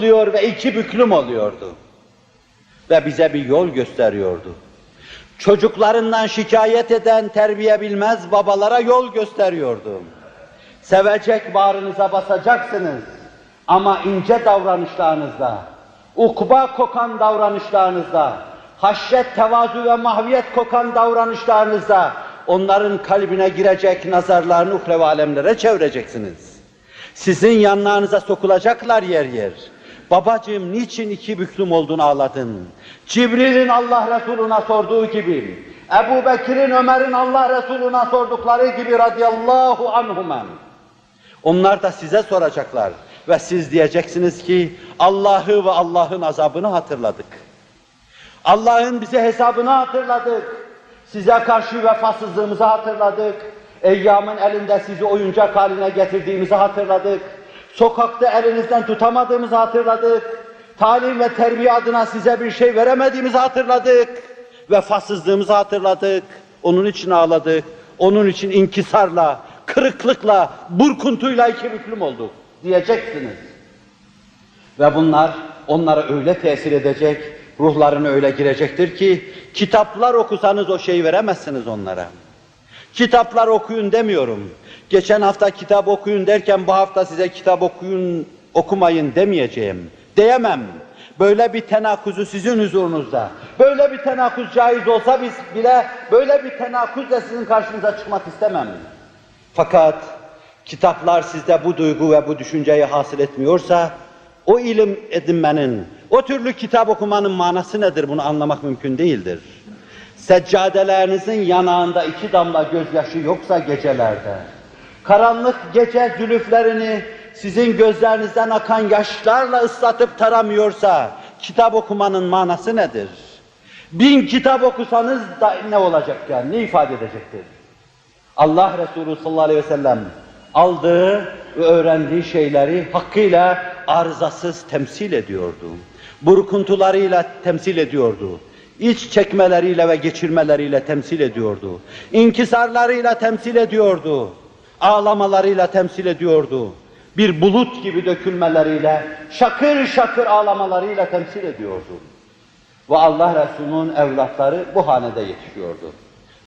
oluyor ve iki büklüm oluyordu. Ve bize bir yol gösteriyordu. Çocuklarından şikayet eden terbiye bilmez babalara yol gösteriyordu. Sevecek bağrınıza basacaksınız ama ince davranışlarınızda, ukba kokan davranışlarınızda, haşyet, tevazu ve mahviyet kokan davranışlarınızda onların kalbine girecek nazarlarını uhrevi alemlere çevireceksiniz. Sizin yanlarınıza sokulacaklar yer yer. Babacığım niçin iki büklüm olduğunu ağladın? Cibril'in Allah Resulü'ne sorduğu gibi, Ebu Bekir'in Ömer'in Allah Resulü'ne sordukları gibi radıyallahu anhumen. Onlar da size soracaklar ve siz diyeceksiniz ki Allah'ı ve Allah'ın azabını hatırladık. Allah'ın bize hesabını hatırladık. Size karşı vefasızlığımızı hatırladık. Eyyamın elinde sizi oyuncak haline getirdiğimizi hatırladık. Sokakta elinizden tutamadığımızı hatırladık. Talim ve terbiye adına size bir şey veremediğimizi hatırladık. Vefasızlığımızı hatırladık. Onun için ağladık. Onun için inkisarla, kırıklıkla, burkuntuyla iki büklüm olduk diyeceksiniz. Ve bunlar onlara öyle tesir edecek, ruhlarına öyle girecektir ki kitaplar okusanız o şeyi veremezsiniz onlara. Kitaplar okuyun demiyorum. Geçen hafta kitap okuyun derken bu hafta size kitap okuyun, okumayın demeyeceğim. Diyemem. Böyle bir tenakuzu sizin huzurunuzda, böyle bir tenakuz caiz olsa biz bile böyle bir tenakuzla sizin karşınıza çıkmak istemem. Fakat kitaplar sizde bu duygu ve bu düşünceyi hasıl etmiyorsa, o ilim edinmenin, o türlü kitap okumanın manası nedir bunu anlamak mümkün değildir. Seccadelerinizin yanağında iki damla gözyaşı yoksa gecelerde, karanlık gece zülüflerini sizin gözlerinizden akan yaşlarla ıslatıp taramıyorsa, kitap okumanın manası nedir? Bin kitap okusanız da ne olacak yani, ne ifade edecektir? Allah Resulü sallallahu aleyhi ve sellem aldığı ve öğrendiği şeyleri hakkıyla arızasız temsil ediyordu. Burkuntularıyla temsil ediyordu. İç çekmeleriyle ve geçirmeleriyle temsil ediyordu. İnkisarlarıyla temsil ediyordu. Ağlamalarıyla temsil ediyordu. Bir bulut gibi dökülmeleriyle, şakır şakır ağlamalarıyla temsil ediyordu. Ve Allah Resulü'nün evlatları bu hanede yetişiyordu.